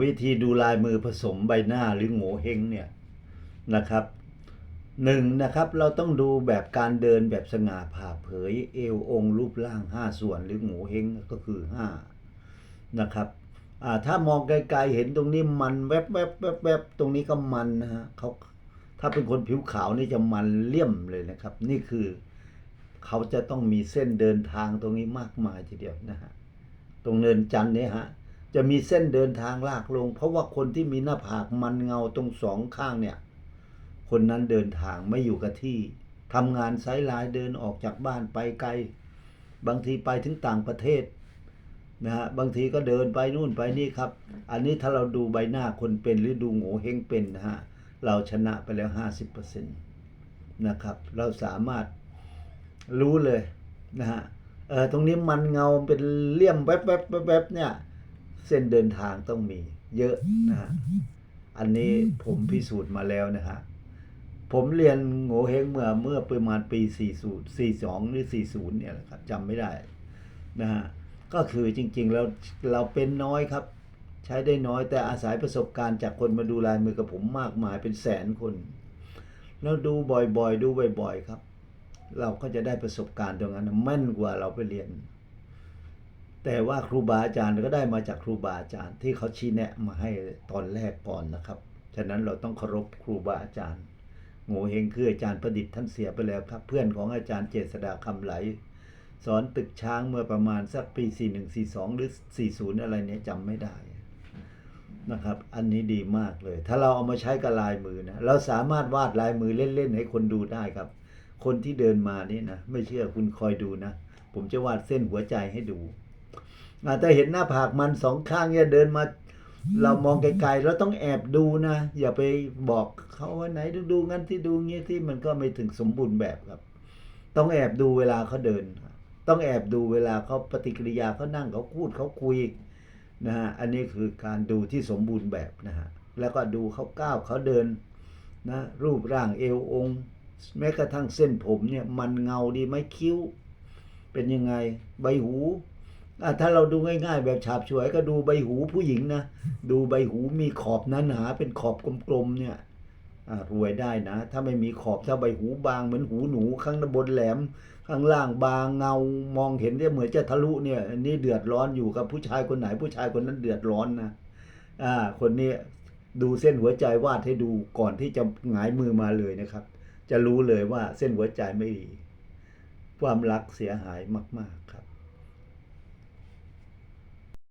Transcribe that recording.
วิธีดูลายมือผสมใบหน้าหรือโง่เฮงเนี่ยนะครับหนึ่งนะครับเราต้องดูแบบการเดินแบบสง่าผ่าเผยเอวองค์รูปร่างห้าส่วนหรือโง่เฮงก็คือห้านะครับถ้ามองไกลๆเห็นตรงนี้มันแวบแวบแวบแวบตรงนี้ก็มันนะฮะเขาถ้าเป็นคนผิวขาวนี่จะมันเลี่ยมเลยนะครับ นี่คือเขาจะต้องมีเส้นเดินทางตรงนี้มากมายทีเดียวนะฮะตรงเนินจันทร์เนี่ยฮะ จะมีเส้นเดินทางลากลง เพราะว่าคนที่มีหน้าผากมันเงาตรงสองข้างเนี่ย คนนั้นเดินทางไม่อยู่กับที่ทำงานไซส์ลน์เดินออกจากบ้านไปไกล บางทีไปถึงต่างประเทศนะฮะบางทีก็เดินไปนู่นไปนี่ครับ อันนี้ถ้าเราดูใบหน้าคนเป็นหรือดูโง่เฮงเป็นนะฮะเราชนะไปแล้ว 50%นะครับ เราสามารถรู้เลยนะฮะเออตรงนี้มันเงาเป็นเลี่ยมแวบแวบแวบแวบเนี่ย เส้นเดินทางต้องมี เยอะนะฮะอันนี้ผมพิสูจน์มาแล้วนะฮะผมเรียนโง่เฮงเมื่อเมื่อประมาณปี 40 42 หรือ 40 เนี่ยแหละครับจำไม่ได้นะฮะก็คือจริงๆแล้วเราเป็นน้อยครับ ใช้ได้น้อยแต่อาศัยประสบการณ์จากคนมาดูลายมือกับผมมากมายเป็นแสนคน แล้วดูบ่อยๆ ดูบ่อย ๆ ครับ เราก็จะได้ประสบการณ์ตรงนั้นแม่นกว่าเราไปเรียน แต่ว่าครูบาอาจารย์ก็ได้มาจากครูบาอาจารย์ที่เขาชี้แนะมาให้ตอนแรกก่อนนะครับ ฉะนั้นเราต้องเคารพครูบาอาจารย์โง่เฮงคืออาจารย์ประดิษฐ์ท่านเสียไปแล้วครับ เพื่อนของอาจารย์เจษดาคำไหล สอนตึกช้างเมื่อประมาณสักปี 41 42 หรือ 40 อะไรเนี้ยจำไม่ได้นะครับ อันนี้ดีมากเลย ถ้าเราเอามาใช้กับลายมือนะ เราสามารถวาดลายมือเล่นๆให้คนดูได้ครับ คนที่เดินมานี่นะ ไม่เชื่อคุณคอยดูนะ ผมจะวาดเส้นหัวใจให้ดู อาแต่เห็นหน้าผากมันสองข้างเนี่ยเดินมา เรามองไกลๆเราต้องแอบดูนะ อย่าไปบอกเขาว่าไหนดูดูงั้นที่ดูงี้ที่มันก็ไม่ถึงสมบูรณ์แบบครับ ต้องแอบดูเวลาเขาเดิน ต้องแอบดูเวลาเขาปฏิกิริยาเขานั่งเขาพูดเขาคุยนะฮะอันนี้คือการดูที่สมบูรณ์แบบนะฮะแล้วก็ดูเขาก้าวเขาเดินนะรูปร่างเอวองค์ แม้กระทั่งเส้นผมเนี่ยมันเงาดีไหมคิ้ว เป็นยังไงใบหู ถ้าเราดูง่าย ๆ แบบฉาบฉวยก็ดูใบหูผู้หญิงนะ ดูใบหูมีขอบหนาๆเป็นขอบกลมๆเนี่ยรวยได้นะ ถ้าไม่มีขอบถ้าใบหูบางเหมือนหูหนูข้างบนแหลม ข้างล่างบางเงามองเห็นได้เหมือนจะทะลุเนี่ยนนี้เดือดร้อนอยู่กับผู้ชายคนไหน ผู้ชายคนนั้นเดือดร้อนนะอ่าคนนี้ดูเส้นหัวใจวาดให้ดูก่อนที่จะหงายมือมาเลยนะครับ จะรู้เลยว่าเส้นหัวใจไม่ดี ความรักเสียหายมาก ๆ